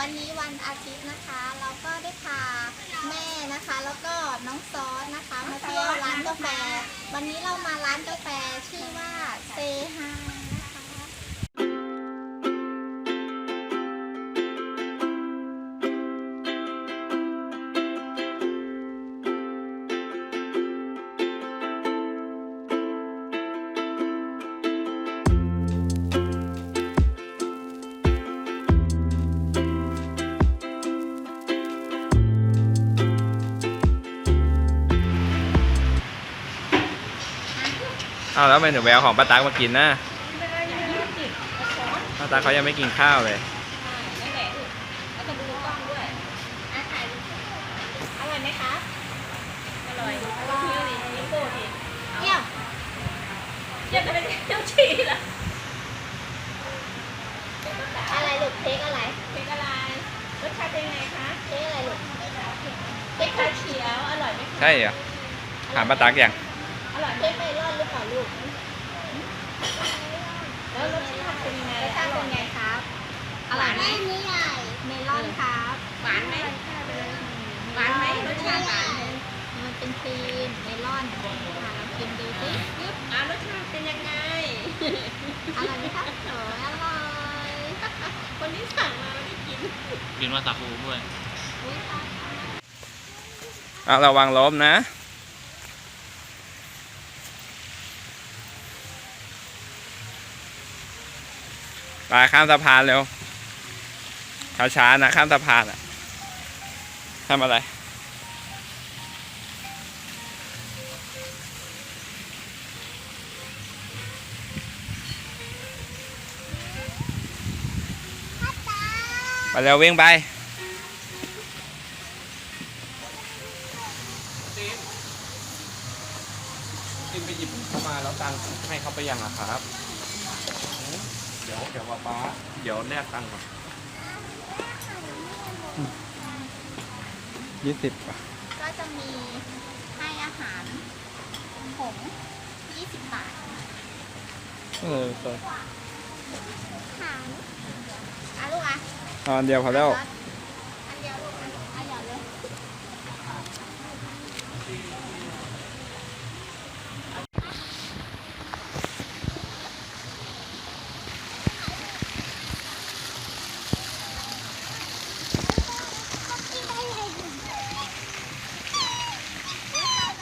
วันนี้วันอาทิตย์นะคะ เราก็ได้พาแม่นะคะ แล้วก็น้องซอสนะคะมาเที่ยวร้านกาแฟ วันนี้เรามาร้านกาแฟชื่อว่าเซฮาย อ้าวแล้วทำไมหนูแววของป้าตั๊กมากินนะป้าตั๊กเขายังไม่กินข้าวเลยแล้วก็ดูกล้องด้วยอะถ่ายรูปอร่อยไหมคะอร่อยอร่อยดินิ้วโป้ดิเยี่ยมเยี่ยมจะเป็นเจ้าชีเหรออะไรลูกเค้กอะไรเค้กอะไรรสชาติเป็นไงคะเค้กอะไรลูกเค้กชาเขียวอร่อยไหมคะใช่เหรอถามป้าตั๊กยัง อร่อยไหมเค้กเมลอนหรือเปล่าลูก แล้วรสชาติเป็นยังไงรสชาติเป็นไงครับ อร่อยไหมนี่ใหญ่เมลอนครับ หวานไหมหวานไหมรสชาติหวานไหมมันเป็นครีมเมลอนอะลองชิมดูสิปึ๊บอ่ารสชาติเป็นยังไง อร่อยไหมครับโอ้ยอร่อยคนที่สั่งมาไม่ได้กิน กินวาซาบิด้วยอุ๊ยตายเอาระวังล้มนะ ไปข้ามสะพานเร็วช้าๆนะข้ามสะพานอะทำอะไรไปเร็ววิ่งไปติมไปหยิบเข้ามาแล้วตังให้เขาไปยังอะครับ เดี๋ยวเดี๋ยวป้าป้าเดี๋ยว แลกตังค์ก่อนยี่สิบป่ะก็จะมีให้อาหารผง20บาทเออเออหางอะลูกอะเอาอันเดียวพอแล้วอันเดียวลูกอะอันเดียวเลย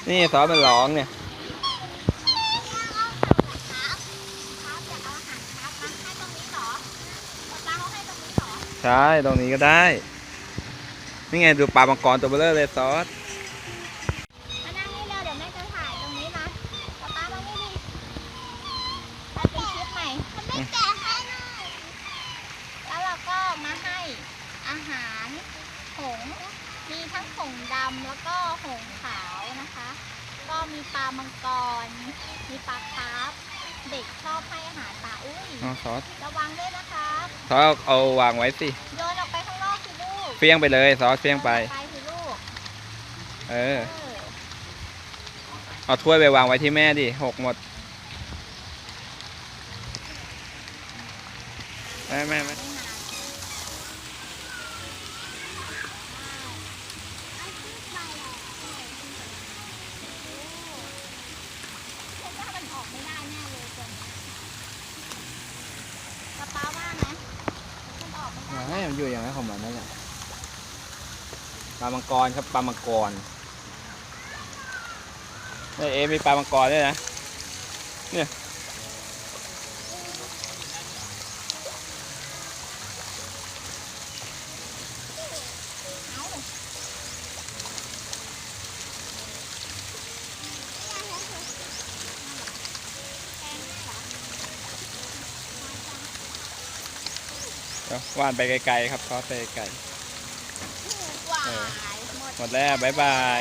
นี่ซอสมันร้องเนี่ยใช่ ตรงนี้ก็ได้ นี่ไงดูปลาบังกรตัวเบลเลอร์เลยซอส มานั่งนี่เร็วเดี๋ยวแม่จะถ่ายตรงนี้นะป้าป้ามานี่ดิถ่ายเป็นคลิปใหม่ไม่แกะให้หน่อยแล้วเราก็มาให้อาหารหงส์มีทั้งหงส์ดำแล้วก็หงส์ขาวนะคะ ก็ มีปลามังกร มีปลาคาร์ฟเด็กชอบให้อาหารปลาอุ้ยเอาซอสระวังด้วยนะครับซอสเอาวางไว้สิ โยนออกไปข้างนอกสิลูกเฟี้ยงไปเลยซอสเฟี้ยงไป ไปสิลูกเออ เออเอาถ้วยไปวางไว้ที่แม่ดิหกหมด แม่แม่แม่ ไม่นานเห็นว่ามันออกไม่ได้แน่เลยจนกระเป๋าว่าไหมมันออกไมันอยู่อย่างนั้นของมันนั่นแหละปลามังกรครับปลามังกรเนี่ยเอมีปลามังกรด้วยนะเนี่ย เดี๋ยวว่านไปไกลๆครับซอสไปไกลหวาเออยหมดหมดแล้วบ๊ายบาย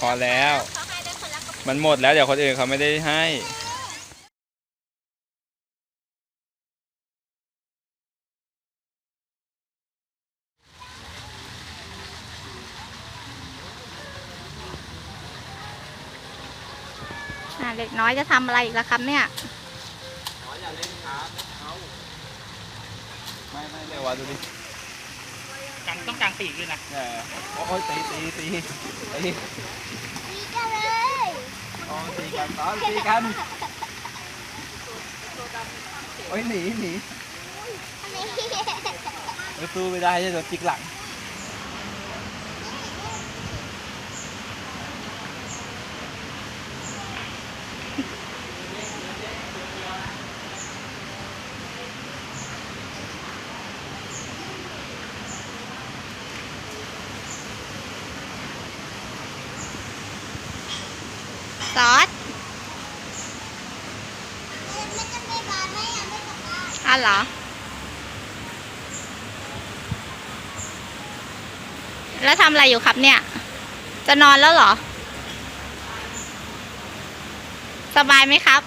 พอแล้วเขาให้ได้คนละกระปุกมันหมดแล้วเดี๋ยวคนอื่นเขาไม่ได้ให้อ่าเด็กน้อยจะทำอะไรอีกล่ะครับเนี่ย ไม่ไม่เดี๋ย วว่าดูดิกางต้องกางปีกด้วยนะเออโอ้ยตีตีตีตีดีกันเลยโอ้ยตีกันตอนตีกันโอ้ยหนีหนีนี่เออสู้ไม่ได้จะโดนจิกหลัง ซอสไม่จะไปบ้านไม่อยากไปกลับบ้านอะเหรอแล้วทำอะไรอยู่ครับเนี่ย จะนอนแล้วเหรอ สบายไหมครับ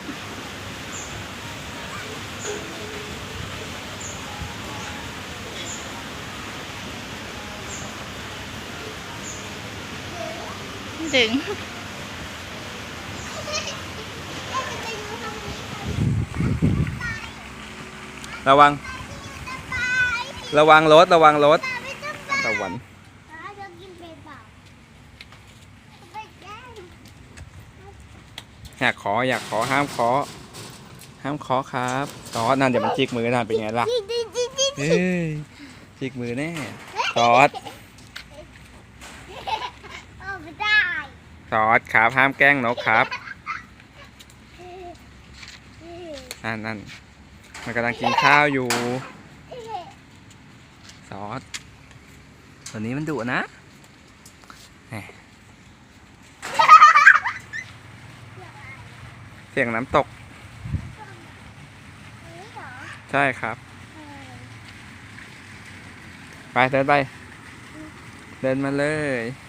ถึง ระวัง ระวังรถ ระวังรถตะวันอยากขออยากขอห้ามขอ ห้ามขอครับซอสนั่นเดี๋ยวมันจิกมือนั่นเป็นไงล่ะเฮ้ยจิกมือแน่ซอสเอด้ซอสครับห้ามแกล้งนกครับนั่นนั่น มันกำลังกินข้าวอยู่ ซอสตัวนี้มันดุนะเสียงน้ำตก ใช่ครับ ไปเดินไป เดินมาเลย